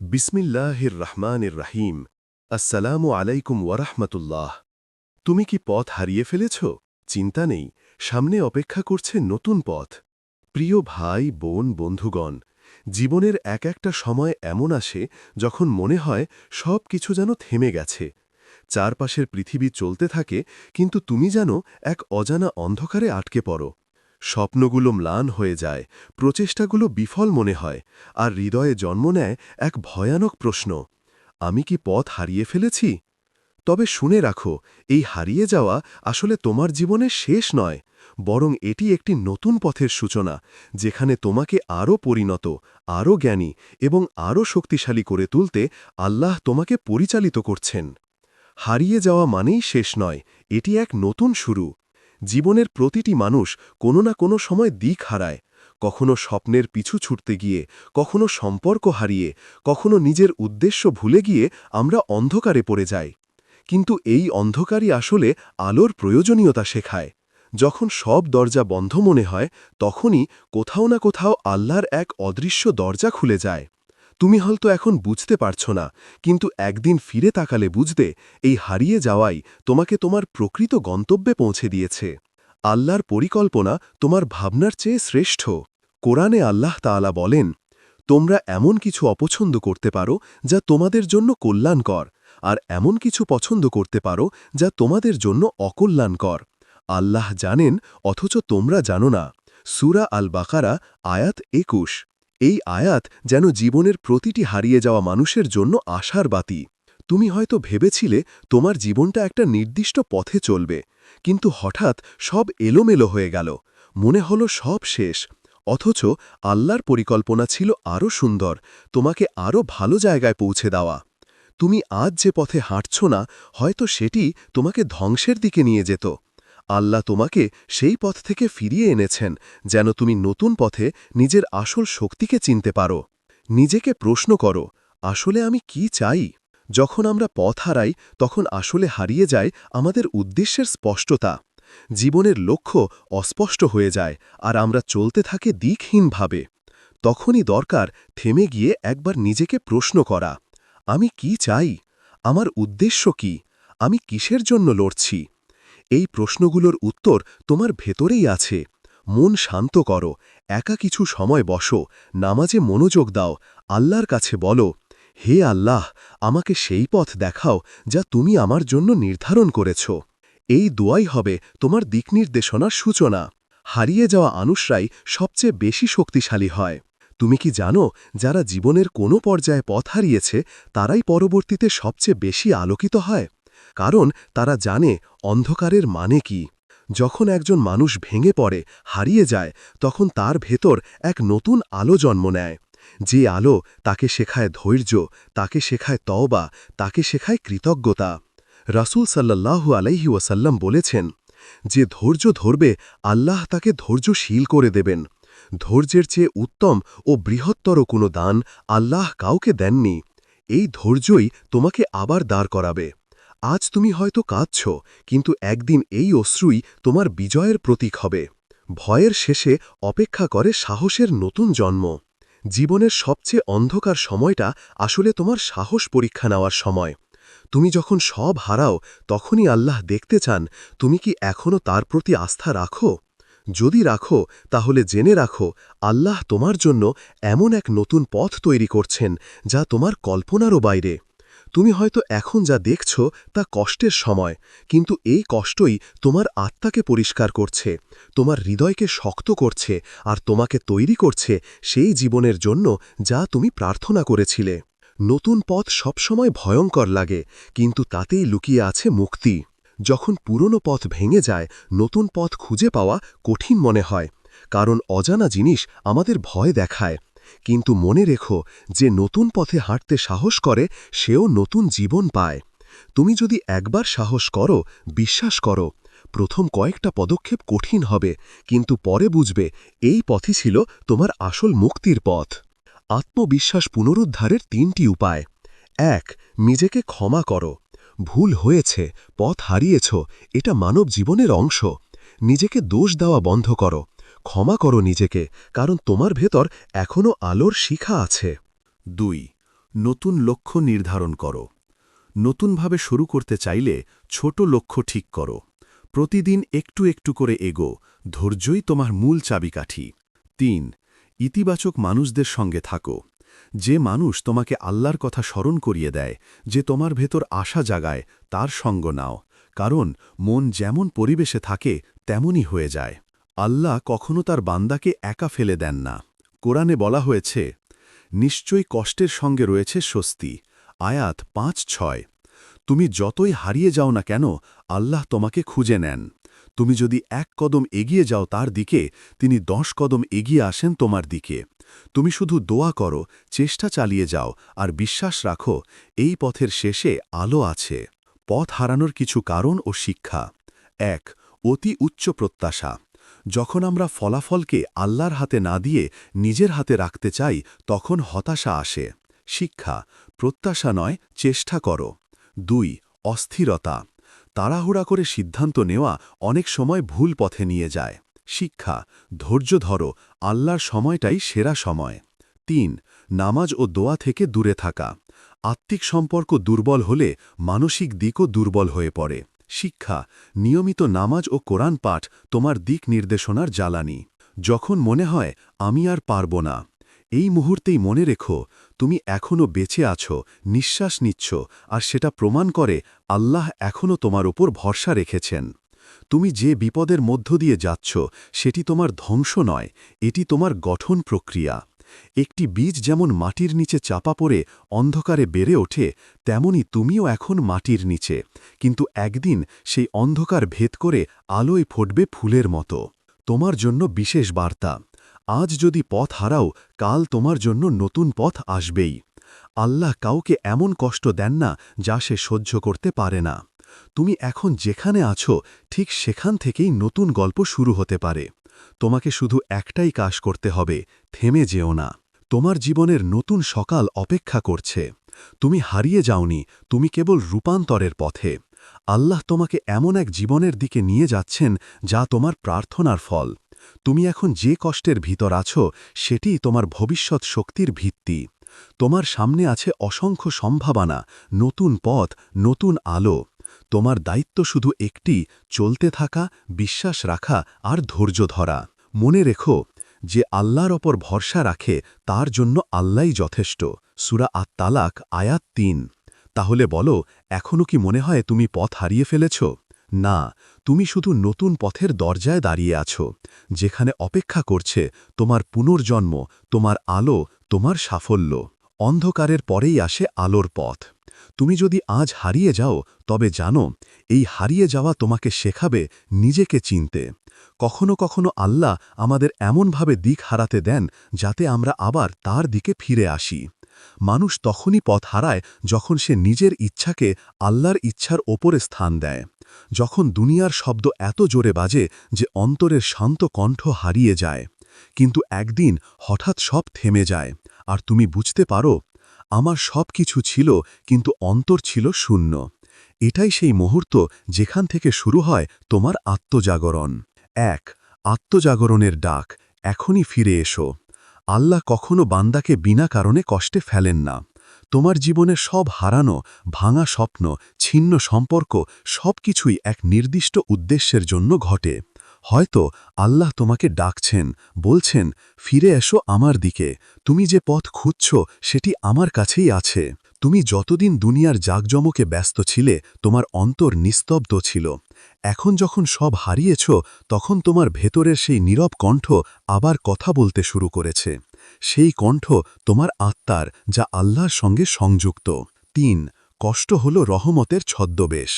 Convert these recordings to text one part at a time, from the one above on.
বিসমিল্লাহির রহমানির রাহিম আসসালামু আলাইকুম ওয়ারাহমাতুল্লাহ। তুমি কি পথ হারিয়ে ফেলেছ? চিন্তা নেই, সামনে অপেক্ষা করছে নতুন পথ। প্রিয় ভাই, বোন, বন্ধুগণ, জীবনের এক একটা সময় এমন আসে যখন মনে হয় সব কিছু যেন থেমে গেছে। চারপাশের পৃথিবী চলতে থাকে, কিন্তু তুমি যেন এক অজানা অন্ধকারে আটকে পড়ো। স্বপ্নগুলো ম্লান হয়ে যায়, প্রচেষ্টাগুলো বিফল মনে হয়, আর হৃদয়ে জন্ম নেয় এক ভয়ানক প্রশ্ন, আমি কি পথ হারিয়ে ফেলেছি? তবে শুনে রাখো, এই হারিয়ে যাওয়া আসলে তোমার জীবনের শেষ নয়, বরং এটি একটি নতুন পথের সূচনা, যেখানে তোমাকে আরও পরিণত, আরও জ্ঞানী এবং আরও শক্তিশালী করে তুলতে আল্লাহ তোমাকে পরিচালিত করছেন। হারিয়ে যাওয়া মানেই শেষ নয়, এটি এক নতুন শুরু। জীবনের প্রতিটি মানুষ কোনো না কোনো সময় দিক হারায়। কখনো স্বপ্নের পিছু ছুটতে গিয়ে, কখনো সম্পর্ক হারিয়ে, কখনো নিজের উদ্দেশ্য ভুলে গিয়ে আমরা অন্ধকারে পড়ে যাই। কিন্তু এই অন্ধকারই আসলে আলোর প্রয়োজনীয়তা শেখায়। যখন সব দরজা বন্ধ মনে হয়, তখনই কোথাও না কোথাও আল্লাহর এক অদৃশ্য দরজা খুলে যায়। তুমি হয়তো এখন বুঝতে পারছ না, কিন্তু একদিন ফিরে তাকালে বুঝতে এই হারিয়ে যাওয়াই তোমাকে তোমার প্রকৃত গন্তব্যে পৌঁছে দিয়েছে। আল্লাহর পরিকল্পনা তোমার ভাবনার চেয়ে শ্রেষ্ঠ। কোরআনে আল্লাহ তাআলা বলেন, তোমরা এমন কিছু অপছন্দ করতে পারো যা তোমাদের জন্য কল্যাণকর, আর এমন কিছু পছন্দ করতে পারো যা তোমাদের জন্য অকল্যাণকর। আল্লাহ জানেন, অথচ তোমরা জানো না। সুরা আল বাকারা আয়াত একুশ। এই আয়াত যেন জীবনের প্রতিটি হারিয়ে যাওয়া মানুষের জন্য আশার বাতি। তুমি হয়তো ভেবেছিলে তোমার জীবনটা একটা নির্দিষ্ট পথে চলবে, কিন্তু হঠাৎ সব এলোমেলো হয়ে গেল, মনে হলো সব শেষ। অথচ আল্লাহর পরিকল্পনা ছিল আরও সুন্দর, তোমাকে আরও ভালো জায়গায় পৌঁছে দেওয়া। তুমি আজ যে পথে হাঁটছ না, হয়তো সেটি তোমাকে ধ্বংসের দিকে নিয়ে যেত। আল্লাহ তোমাকে সেই পথ থেকে ফিরিয়ে এনেছেন, যেন তুমি নতুন পথে নিজের আসল শক্তিকে চিনতে পারো। নিজেকে প্রশ্ন করো, আসলে আমি কি চাই? যখন আমরা পথ হারাই, তখন আসলে হারিয়ে যায় আমাদের উদ্দেশ্যের স্পষ্টতা। জীবনের লক্ষ্য অস্পষ্ট হয়ে যায়, আর আমরা চলতে থাকে দিকহীনভাবে। তখনই দরকার থেমে গিয়ে একবার নিজেকে প্রশ্ন করা, আমি কি চাই? আমার উদ্দেশ্য কি? আমি কিসের জন্য লড়ছি? এই প্রশ্নগুলোর উত্তর তোমার ভেতরেই আছে। মন শান্ত করো, একা কিছু সময় বসো, নামাজে মনোযোগ দাও, আল্লাহর কাছে বলো, হে আল্লাহ, আমাকে সেই পথ দেখাও যা তুমি আমার জন্য নির্ধারণ করেছ। এই দোয়াই হবে তোমার দিকনির্দেশনার সূচনা। হারিয়ে যাওয়া আনুষরাই সবচেয়ে বেশি শক্তিশালী হয়। তুমি কি জানো, যারা জীবনের কোনো পর্যায়ে পথ হারিয়েছে, তারাই পরবর্তীতে সবচেয়ে বেশি আলোকিত হয়? কারণ তারা জানে অন্ধকারের মানে কি। যখন একজন মানুষ ভেঙে পড়ে, হারিয়ে যায়, তখন তার ভেতর এক নতুন আলো জন্ম নেয়। যে আলো তাকে শেখায় ধৈর্য, তাকে শেখায় তওবা, তাকে শেখায় কৃতজ্ঞতা। রাসূল সাল্লাল্লাহু আলাইহি ওয়াসাল্লাম বলেছেন, যে ধৈর্য ধরবে, আল্লাহ তাকে ধৈর্যশীল করে দেবেন। ধৈর্যের চেয়ে উত্তম ও বৃহত্তর কোনো দান আল্লাহ কাউকে দেননি। এই ধৈর্যই তোমাকে আবার দাঁড় করাবে। আজ তুমি হয়তো কাঁদছ, কিন্তু একদিন এই অশ্রুই তোমার বিজয়ের প্রতীক হবে। ভয়ের শেষে অপেক্ষা করে সাহসের নতুন জন্ম। জীবনের সবচেয়ে অন্ধকার সময়টা আসলে তোমার সাহস পরীক্ষা নেওয়ার সময়। তুমি যখন সব হারাও, তখনই আল্লাহ দেখতে চান, তুমি কি এখনও তার প্রতি আস্থা রাখো? যদি রাখো, তাহলে জেনে রাখো, আল্লাহ তোমার জন্য এমন এক নতুন পথ তৈরি করছেন, যা তোমার কল্পনারও বাইরে। তুমি হয়তো এখন যা দেখছ তা কষ্টের সময়, কিন্তু এই কষ্টই তোমার আত্মাকে পরিষ্কার করছে, তোমার হৃদয়কে শক্ত করছে, আর তোমাকে তৈরি করছে সেই জীবনের জন্য যা তুমি প্রার্থনা করেছিলে। নতুন পথ সবসময় ভয়ঙ্কর লাগে, কিন্তু তাতেই লুকিয়ে আছে মুক্তি। যখন পুরনো পথ ভেঙে যায়, নতুন পথ খুঁজে পাওয়া কঠিন মনে হয়, কারণ অজানা জিনিস আমাদের ভয় দেখায়। কিন্তু মনে রেখো, যে নতুন পথে হাঁটতে সাহস করে, সেও নতুন জীবন পায়। তুমি যদি একবার সাহস করো, বিশ্বাস করো, প্রথম কয়েকটা পদক্ষেপ কঠিন হবে, কিন্তু পরে বুঝবে, এই পথই ছিল তোমার আসল মুক্তির পথ। আত্মবিশ্বাস পুনরুদ্ধারের তিনটি উপায়। এক, নিজেকে ক্ষমা করো। ভুল হয়েছে, পথ হারিয়েছ, এটা মানব জীবনের অংশ। নিজেকে দোষ দেওয়া বন্ধ করো। ক্ষমা করো নিজেকে, কারণ তোমার ভেতর এখনও আলোর শিখা আছে। দুই, নতুন লক্ষ্য নির্ধারণ করো। নতুনভাবে শুরু করতে চাইলে ছোট লক্ষ্য ঠিক করো। প্রতিদিন একটু একটু করে এগো, ধৈর্যই তোমার মূল চাবিকাঠি। তিন, ইতিবাচক মানুষদের সঙ্গে থাকো। যে মানুষ তোমাকে আল্লাহর কথা স্মরণ করিয়ে দেয়, যে তোমার ভেতর আশা জাগায়, তার সঙ্গ নাও, কারণ মন যেমন পরিবেশে থাকে, তেমনই হয়ে যায়। আল্লাহ কখনো তার বান্দাকে একা ফেলে দেন না। কোরআনে বলা হয়েছে, নিশ্চয়ই কষ্টের সঙ্গে রয়েছে স্বস্তি। আয়াত পাঁচ ছয়, তুমি যতই হারিয়ে যাও না কেন, আল্লাহ তোমাকে খুঁজে নেন। তুমি যদি এক কদম এগিয়ে যাও তার দিকে, তিনি দশ কদম এগিয়ে আসেন তোমার দিকে। তুমি শুধু দোয়া করো, চেষ্টা চালিয়ে যাও, আর বিশ্বাস রাখো, এই পথের শেষে আলো আছে। পথ হারানোর কিছু কারণ ও শিক্ষা। এক, অতি উচ্চ প্রত্যাশা। যখন আমরা ফলাফলকে আল্লাহর হাতে না দিয়ে নিজের হাতে রাখতে চাই, তখন হতাশা আসে। শিক্ষা, প্রত্যাশা নয়, চেষ্টা করো। দুই, অস্থিরতা। তাড়াহুড়া করে সিদ্ধান্ত নেওয়া অনেক সময় ভুল পথে নিয়ে যায়। শিক্ষা, ধৈর্য ধরো, আল্লাহর সময়টাই সেরা সময়। তিন, নামাজ ও দোয়া থেকে দূরে থাকা। আত্মিক সম্পর্ক দুর্বল হলে মানসিক দিকও দুর্বল হয়ে পড়ে। শিক্ষা, নিয়মিত নামাজ ও কোরআন পাঠ তোমার দিক নির্দেশনার জ্বালানি। যখন মনে হয়, আমি আর পারব না, এই মুহূর্তেই মনে রেখো, তুমি এখনও বেঁচে আছো, নিঃশ্বাস নিচ্ছ, আর সেটা প্রমাণ করে আল্লাহ এখনও তোমার ওপর ভরসা রেখেছেন। তুমি যে বিপদের মধ্য দিয়ে যাচ্ছ, সেটি তোমার ধ্বংস নয়, এটি তোমার গঠন প্রক্রিয়া। একটি বীজ যেমন মাটির নিচে চাপা পড়ে অন্ধকারে বেড়ে ওঠে, তেমনি তুমিও এখন মাটির নিচে। কিন্তু একদিন সেই অন্ধকার ভেদ করে আলোয় ফুটবে ফুলের মতো। তোমার জন্য বিশেষ বার্তা। আজ যদি পথ হারাও, কাল তোমার জন্য নতুন পথ আসবেই। আল্লাহ কাউকে এমন কষ্ট দেন না যা সে সহ্য করতে পারে না। তুমি এখন যেখানে আছো, ঠিক সেখান থেকেই নতুন গল্প শুরু হতে পারে। তোমাকে শুধু একটাই কাজ করতে হবে, থেমে যেও না। তোমার জীবনের নতুন সকাল অপেক্ষা করছে। তুমি হারিয়ে যাওনি, তুমি কেবল রূপান্তরের পথে। আল্লাহ তোমাকে এমন এক জীবনের দিকে নিয়ে যাচ্ছেন, যা তোমার প্রার্থনার ফল। তুমি এখন যে কষ্টের ভিতর আছো, সেটিই তোমার ভবিষ্যৎ শক্তির ভিত্তি। তোমার সামনে আছে অসংখ্য সম্ভাবনা, নতুন পথ, নতুন আলো। তোমার দায়িত্ব শুধু একটি, চলতে থাকা, বিশ্বাস রাখা আর ধৈর্য ধরা। মনে রেখো যে আল্লাহর ওপর ভরসা রাখে, তার জন্য আল্লাহই যথেষ্ট। সুরা আত্মালাক আয়াত তিন। তাহলে বলো এখনও কি মনে হয় তুমি পথ হারিয়ে ফেলেছ? না, তুমি শুধু নতুন পথের দরজায় দাঁড়িয়ে আছো, যেখানে অপেক্ষা করছে তোমার পুনর্জন্ম, তোমার আলো, তোমার সাফল্য। অন্ধকারের পরেই আসে আলোর পথ। তুমি যদি আজ হারিয়ে যাও, তবে জানো, এই হারিয়ে যাওয়া তোমাকে শেখাবে নিজেকে চিনতে। কখনো কখনো আল্লাহ আমাদের এমনভাবে দিক হারাতে দেন, যাতে আমরা আবার তার দিকে ফিরে আসি। মানুষ তখনই পথ হারায় যখন সে নিজের ইচ্ছাকে আল্লাহর ইচ্ছার ওপরে স্থান দেয়। যখন দুনিয়ার শব্দ এত জোরে বাজে যে অন্তরের শান্ত কণ্ঠ হারিয়ে যায়। কিন্তু একদিন হঠাৎ সব থেমে যায়। আর তুমি বুঝতে পারো আমার সব কিছু ছিল, কিন্তু অন্তর ছিল শূন্য। এটাই সেই মুহূর্ত যেখান থেকে শুরু হয় তোমার আত্মজাগরণ। এক, আত্মজাগরণের ডাক, এখনই ফিরে এসো। আল্লাহ কখনো বান্দাকে বিনা কারণে কষ্টে ফেলেন না। তোমার জীবনে সব হারানো, ভাঙা স্বপ্ন, ছিন্ন সম্পর্ক সব কিছুই এক নির্দিষ্ট উদ্দেশ্যের জন্য ঘটে। হয়তো আল্লাহ তোমাকে ডাকছেন, বলছেন, ফিরে এসো আমার দিকে। তুমি যে পথ খুঁজছ, সেটি আমার কাছেই আছে। তুমি যতদিন দুনিয়ার জাকজমকে ব্যস্ত ছিলে, তোমার অন্তর নিস্তব্ধ ছিল। এখন যখন সব হারিয়েছ, তখন তোমার ভেতরের সেই নীরব কণ্ঠ আবার কথা বলতে শুরু করেছে। সেই কণ্ঠ তোমার আত্মার, যা আল্লাহর সঙ্গে সংযুক্ত। তিন, কষ্ট হল রহমতের ছদ্মবেশ।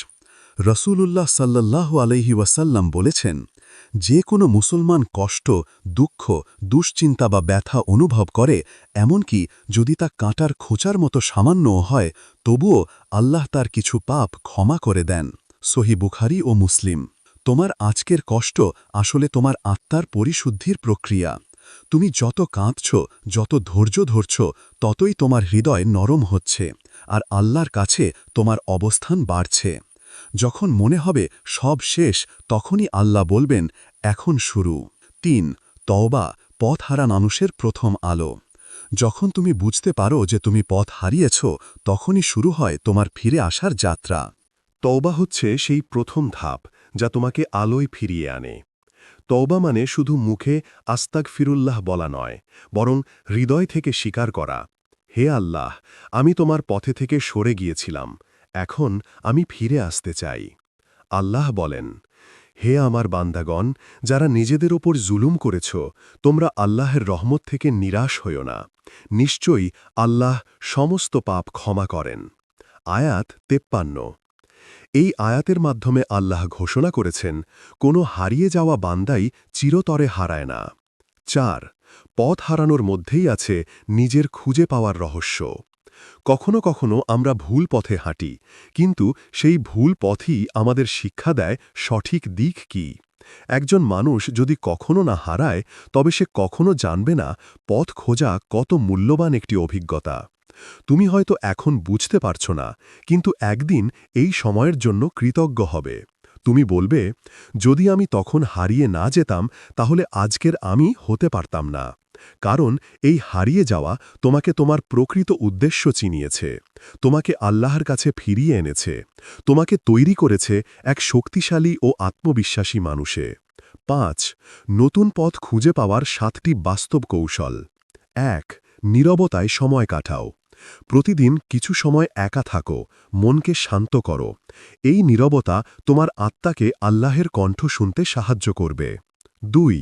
রসুলুল্লাহ সাল্লাহ আলহি ওয়াসাল্লাম বলেছেন যে কোনো মুসলমান কষ্ট, দুঃখ, দুশ্চিন্তা বা ব্যথা অনুভব করে, এমনকি যদি তা কাঁটার খোঁচার মতো সামান্যও হয়, তবুও আল্লাহ তার কিছু পাপ ক্ষমা করে দেন। সহি বুখারি ও মুসলিম। তোমার আজকের কষ্ট আসলে তোমার আত্মার পরিশুদ্ধির প্রক্রিয়া। তুমি যত কাঁদছ, যত ধৈর্য ধরছ, ততই তোমার হৃদয় নরম হচ্ছে, আর আল্লাহর কাছে তোমার অবস্থান বাড়ছে। যখন মনে হবে সব শেষ, তখনই আল্লাহ বলবেন, এখন শুরু। তিন, তওবা, পথ হারা মানুষের প্রথম আলো। যখন তুমি বুঝতে পারো যে তুমি পথ হারিয়েছ, তখনই শুরু হয় তোমার ফিরে আসার যাত্রা। তওবা হচ্ছে সেই প্রথম ধাপ যা তোমাকে আলোয় ফিরিয়ে আনে। তওবা মানে শুধু মুখে আস্তাক ফিরুল্লাহ বলা নয়, বরং হৃদয় থেকে স্বীকার করা, হে আল্লাহ, আমি তোমার পথে থেকে সরে গিয়েছিলাম। এখন আমি ফিরে আসতে চাই। আল্লাহ বলেন, হে আমার বান্দাগণ, যারা নিজেদের ওপর জুলুম করেছ, তোমরা আল্লাহের রহমত থেকে নিরাশ হইও না। নিশ্চয়ই আল্লাহ সমস্ত পাপ ক্ষমা করেন। আয়াত তেপ্পান্ন। এই আয়াতের মাধ্যমে আল্লাহ ঘোষণা করেছেন, কোনো হারিয়ে যাওয়া বান্দাই চিরতরে হারায় না। চার, পথ হারানোর মধ্যেই আছে নিজের খুঁজে পাওয়ার রহস্য। কখনো কখনো আমরা ভুল পথে হাঁটি, কিন্তু সেই ভুল পথই আমাদের শিক্ষা দেয় সঠিক দিক কি। একজন মানুষ যদি কখনো না হারায়, তবে সে কখনো জানবে না পথ খোঁজা কত মূল্যবান একটি অভিজ্ঞতা। তুমি হয়তো এখন বুঝতে পারছ না, কিন্তু একদিন এই সময়ের জন্য কৃতজ্ঞ হবে। তুমি বলবে, যদি আমি তখন হারিয়ে না যেতাম, তাহলে আজকের আমি হতে পারতাম না। কারণ এই হারিয়ে যাওয়া তোমাকে তোমার প্রকৃত উদ্দেশ্য চিনিয়েছে। তোমাকে আল্লাহর কাছে ফিরিয়ে এনেছে। তোমাকে তৈরি করেছে এক শক্তিশালী ও আত্মবিশ্বাসী মানুষে। পাঁচ, নতুন পথ খুঁজে পাওয়ার সাতটি বাস্তব কৌশল। এক, নীরবতায় সময় কাটাও। প্রতিদিন কিছু সময় একা থাকো, মনকে শান্ত করো। এই নীরবতা তোমার আত্মাকে আল্লাহের কণ্ঠ শুনতে সাহায্য করবে। দুই,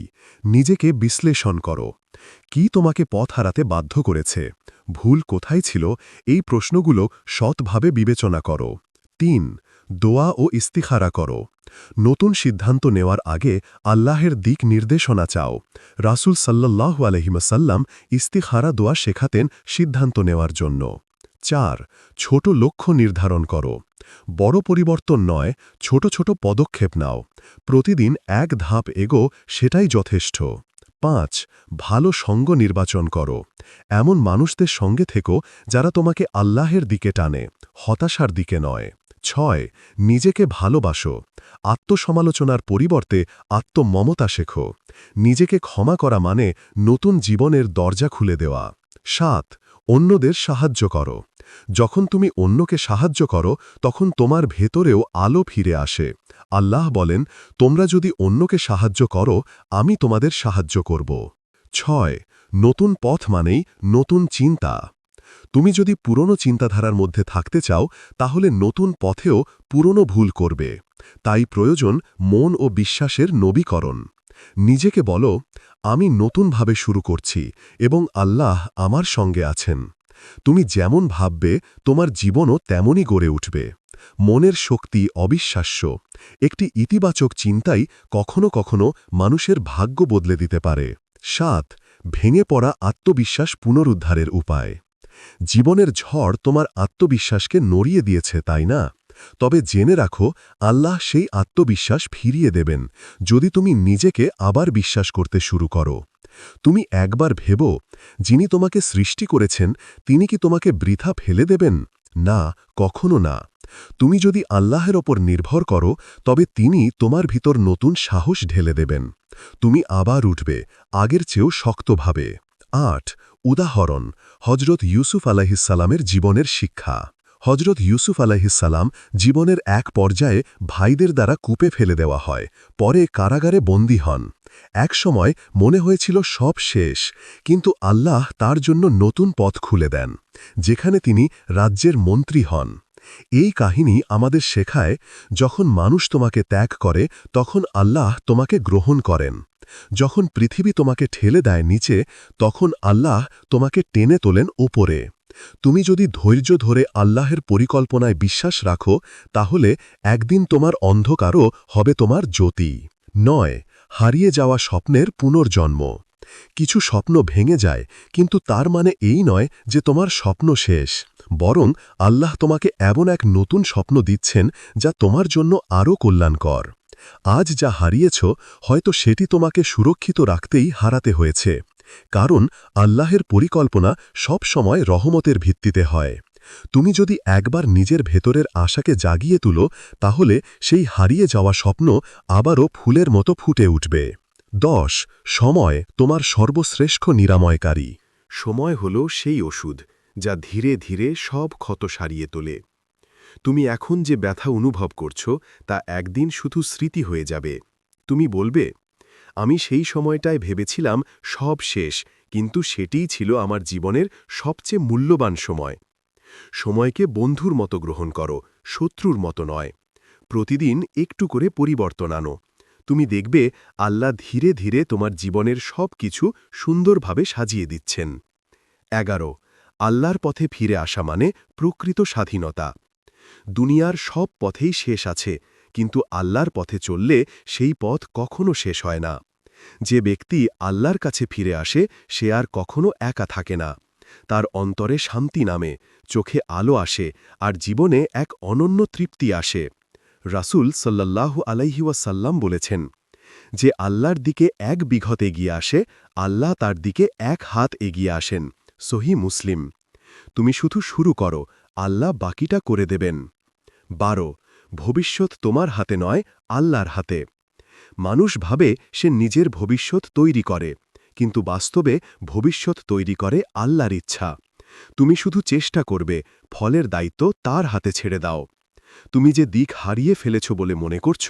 নিজেকে বিশ্লেষণ করো। কি তোমাকে পথ হারাতে বাধ্য করেছে? ভুল কোথায় ছিল? এই প্রশ্নগুলো সৎভাবে বিবেচনা করো। তিন, দোয়া ও ইস্তিখারা করো। নতুন সিদ্ধান্ত নেওয়ার আগে আল্লাহের দিক নির্দেশনা চাও। রাসুল সাল্লাহ আলহিমসাল্লাম ইস্তিখারা দোয়া শেখাতেন সিদ্ধান্ত নেওয়ার জন্য। চার, ছোট লক্ষ্য নির্ধারণ করো। বড় পরিবর্তন নয়, ছোট ছোট পদক্ষেপ নাও। প্রতিদিন এক ধাপ এগো, সেটাই যথেষ্ট। পাঁচ, ভালো সঙ্গ নির্বাচন করো। এমন মানুষদের সঙ্গে থেকো যারা তোমাকে আল্লাহের দিকে টানে, হতাশার দিকে নয়। ছয়, নিজেকে ভালোবাসো। আত্মসমালোচনার পরিবর্তে আত্মমমতা শেখো। নিজেকে ক্ষমা করা মানে নতুন জীবনের দরজা খুলে দেওয়া। সাত, অন্যদের সাহায্য করো। যখন তুমি অন্যকে সাহায্য করো, তখন তোমার ভেতরেও আলো ফিরে আসে। আল্লাহ বলেন, তোমরা যদি অন্যকে সাহায্য করো, আমি তোমাদের সাহায্য করব। ছয়, নতুন পথ মানেই নতুন চিন্তা। তুমি যদি পুরনো চিন্তাধারার মধ্যে থাকতে চাও, তাহলে নতুন পথেও পুরনো ভুল করবে। তাই প্রয়োজন মন ও বিশ্বাসের নবীকরণ। নিজেকে বলো, আমি নতুনভাবে শুরু করছি এবং আল্লাহ আমার সঙ্গে আছেন। তুমি যেমন ভাববে, তোমার জীবনও তেমনই গড়ে উঠবে। মনের শক্তি অবিশ্বাস্য। একটি ইতিবাচক চিন্তাই কখনো কখনো মানুষের ভাগ্য বদলে দিতে পারে। সাত, ভেঙে পড়া আত্মবিশ্বাস পুনরুদ্ধারের উপায়। জীবনের ঝড় তোমার আত্মবিশ্বাসকে নড়িয়ে দিয়েছে, তাই না? তবে জেনে রাখো, আল্লাহ সেই আত্মবিশ্বাস ফিরিয়ে দেবেন। যদি তুমি নিজেকে আবার বিশ্বাস করতে শুরু করো। তুমি একবার ভেব, যিনি তোমাকে সৃষ্টি করেছেন, তিনি কি তোমাকে বৃথা ফেলে দেবেন? না, কখনো না। তুমি যদি আল্লাহের ওপর নির্ভর করো, তবে তিনি তোমার ভিতর নতুন সাহস ঢেলে দেবেন। তুমি আবার উঠবে, আগের চেয়েও শক্তভাবে। আট, উদাহরণ হজরত ইউসুফ আলাহিসাল্লামের জীবনের শিক্ষা। হজরত ইউসুফ আলাহিসাল্লাম জীবনের এক পর্যায়ে ভাইদের দ্বারা কূপে ফেলে দেওয়া হয়, পরে কারাগারে বন্দী হন। এক সময় মনে হয়েছিল সব শেষ, কিন্তু আল্লাহ তার জন্য নতুন পথ খুলে দেন, যেখানে তিনি রাজ্যের মন্ত্রী হন। এই কাহিনী আমাদের শেখায়, যখন মানুষ তোমাকে ত্যাগ করে, তখন আল্লাহ তোমাকে গ্রহণ করেন। যখন পৃথিবী তোমাকে ঠেলে দেয় নিচে, তখন আল্লাহ তোমাকে টেনে তোলেন ওপরে তুমি যদি ধৈর্য ধরে আল্লাহের পরিকল্পনায় বিশ্বাস রাখো, তাহলে একদিন তোমার অন্ধকারও হবে তোমার জ্যোতি। নয় হারিয়ে যাওয়া স্বপ্নের পুনর্জন্ম। কিছু স্বপ্ন ভেঙে যায়, কিন্তু তার মানে এই নয় যে তোমার স্বপ্ন শেষ। বরং আল্লাহ তোমাকে এমন এক নতুন স্বপ্ন দিচ্ছেন যা তোমার জন্য আরও কল্যাণকর। আজ যা হারিয়েছ, হয়তো সেটি তোমাকে সুরক্ষিত রাখতেই হারাতে হয়েছে। কারণ আল্লাহের পরিকল্পনা সব সময় রহমতের ভিত্তিতে হয়। তুমি যদি একবার নিজের ভেতরের আশাকে জাগিয়ে তুলো, তাহলে সেই হারিয়ে যাওয়া স্বপ্ন আবারও ফুলের মতো ফুটে উঠবে। দশ, সময় তোমার সর্বশ্রেষ্ঠ নিরাময়কারী। সময় হল সেই ওষুধ, যা ধীরে ধীরে সব ক্ষত সারিয়ে তোলে। তুমি এখন যে ব্যথা অনুভব করছ, তা একদিন শুধু স্মৃতি হয়ে যাবে। তুমি বলবে, আমি সেই সময়টায় ভেবেছিলাম সব শেষ, কিন্তু সেটিই ছিল আমার জীবনের সবচেয়ে মূল্যবান সময়। সময়কে বন্ধুর মতো গ্রহণ করো, শত্রুর মতো নয়। প্রতিদিন একটু করে পরিবর্তন আনো। তুমি দেখবে আল্লাহ ধীরে ধীরে তোমার জীবনের সব কিছু সুন্দরভাবে সাজিয়ে দিচ্ছেন। এগারো, আল্লাহর পথে ফিরে আসা মানে প্রকৃত স্বাধীনতা। দুনিয়ার সব পথেই শেষ আছে, কিন্তু আল্লাহর পথে চললে সেই পথ কখনো শেষ হয় না। যে ব্যক্তি আল্লাহর কাছে ফিরে আসে, সে আর কখনো একা থাকে না। তার অন্তরে শান্তি নামে, চোখে আলো আসে আর জীবনে এক অনন্য তৃপ্তি আসে। রাসূল সাল্লাল্লাহু আলাইহিওয়াসাল্লাম বলেছেন, যে আল্লাহর দিকে এক বিঘত এগিয়ে আসে, আল্লাহ তার দিকে এক হাত এগিয়ে আসেন। সহি মুসলিম। তুমি শুধু শুরু করো, আল্লাহ বাকিটা করে দেবেন। বারো, ভবিষ্যৎ তোমার হাতে নয়, আল্লাহর হাতে। মানুষ ভাবে সে নিজের ভবিষ্যৎ তৈরি করে। কিন্তু বাস্তবে ভবিষ্যৎ তৈরি করে আল্লাহর ইচ্ছা। তুমি শুধু চেষ্টা করবে, ফলের দায়িত্ব তার হাতে ছেড়ে দাও। তুমি যে দিক হারিয়ে ফেলেছ বলে মনে করছ,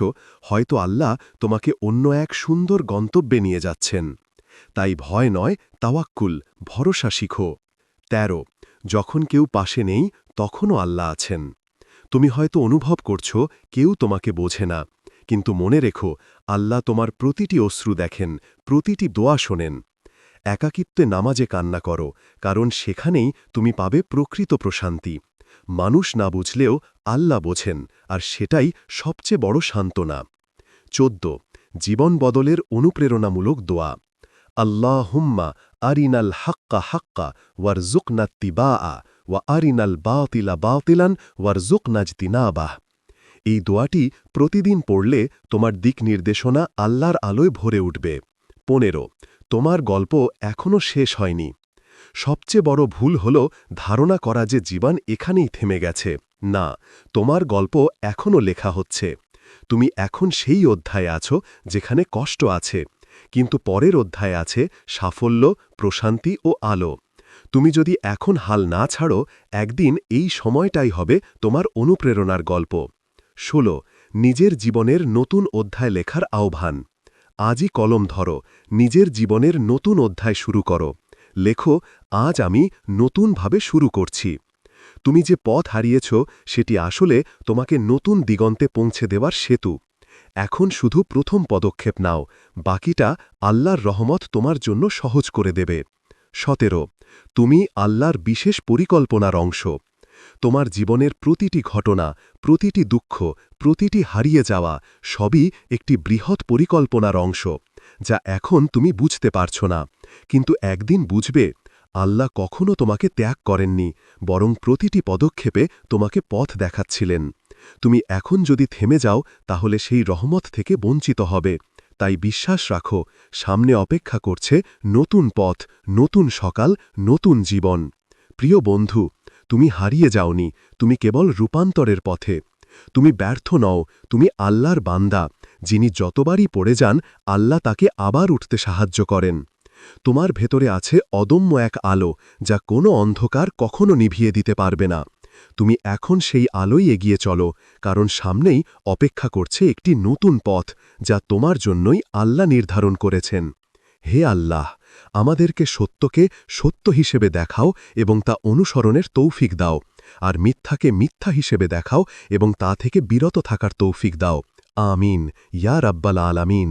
হয়তো আল্লাহ তোমাকে অন্য এক সুন্দর গন্তব্যে নিয়ে যাচ্ছেন। তাই ভয় নয়, তাওয়াক্কুল, ভরসা শিখো। ১৩ যখন কেউ পাশে নেই, তখনও আল্লাহ আছেন। তুমি হয়তো অনুভব করছ, কেউ তোমাকে বোঝে না। কিন্তু মনে রেখো, আল্লাহ তোমার প্রতিটি অশ্রু দেখেন, প্রতিটি দোয়া শোনেন। একাকিত্বে নামাজে কান্না করো, কারণ সেখানেই তুমি পাবে প্রকৃত প্রশান্তি। মানুষ না বুঝলেও আল্লাহ বোঝেন, আর সেটাই সবচেয়ে বড় সান্ত্বনা। চোদ্দ, জীবন বদলের অনুপ্রেরণামূলক দোয়া। আল্লাহ হুম্মা আরিনাল হাক্কা হাক্কা ওয়ার জুকনাত্তিবা ওয়া আরিনাল বাতিলা বাতিলান ওয়ার জুকনাজতিনাবাহ এই দোয়াটি প্রতিদিন পড়লে তোমার দিক নির্দেশনা আল্লাহর আলোয় ভরে উঠবে। পনেরো, তোমার গল্প এখনও শেষ হয়নি। সবচেয়ে বড় ভুল হল ধারণা করা যে জীবন এখানেই থেমে গেছে। না, তোমার গল্প এখনও লেখা হচ্ছে। তুমি এখন সেই অধ্যায়ে আছো যেখানে কষ্ট আছে, কিন্তু পরের অধ্যায়ে আছে সাফল্য, প্রশান্তি ও আলো। তুমি যদি এখন হাল না ছাড়ো, একদিন এই সময়টাই হবে তোমার অনুপ্রেরণার গল্প। ১৬ নিজের জীবনের নতুন অধ্যায় লেখার আহ্বান। আজই কলম ধরো, নিজের জীবনের নতুন অধ্যায় শুরু করো। লেখো, আজ আমি নতুনভাবে শুরু করছি। তুমি যে পথ হারিয়েছ, সেটি আসলে তোমাকে নতুন দিগন্তে পৌঁছে দেওয়ার সেতু। এখন শুধু প্রথম পদক্ষেপ নাও, বাকিটা আল্লাহর রহমত তোমার জন্য সহজ করে দেবে। সতেরো, তুমি আল্লাহর বিশেষ পরিকল্পনার অংশ। তোমার জীবনের প্রতিটি ঘটনা, প্রতিটি দুঃখ, প্রতিটি হারিয়ে যাওয়া সবই একটি বৃহৎ পরিকল্পনার অংশ, যা এখন তুমি বুঝতে পারছ না। কিন্তু একদিন বুঝবে, আল্লাহ কখনো তোমাকে ত্যাগ করেননি, বরং প্রতিটি পদক্ষেপে তোমাকে পথ দেখাচ্ছিলেন। তুমি এখন যদি থেমে যাও, তাহলে সেই রহমত থেকে বঞ্চিত হবে। তাই বিশ্বাস রাখো, সামনে অপেক্ষা করছে নতুন পথ, নতুন সকাল, নতুন জীবন। প্রিয় বন্ধু তুমি হারিয়ে যাওনি, তুমি কেবল রূপান্তরের পথে। তুমি ব্যর্থ নও, তুমি আল্লাহর বান্দা। যিনি যতবারই পড়ে যান, আল্লাহ তাকে আবার উঠতে সাহায্য করেন। তোমার ভেতরে আছে অদম্য এক আলো, যা কোনো অন্ধকার কখনো নিভিয়ে দিতে পারবে না। তুমি এখন সেই আলোই এগিয়ে চলো, কারণ সামনেই অপেক্ষা করছে একটি নতুন পথ, যা তোমার জন্যই আল্লাহ নির্ধারণ করেছেন। হে আল্লাহ! আমাদেরকে সত্যকে সত্য হিসেবে দেখাও এবং তা অনুসরণের তৌফিক দাও, আর মিথ্যাকে মিথ্যা হিসেবে দেখাও এবং তা থেকে বিরত থাকার তৌফিক দাও। আমিন। ইয়া রাব্বাল আলামিন।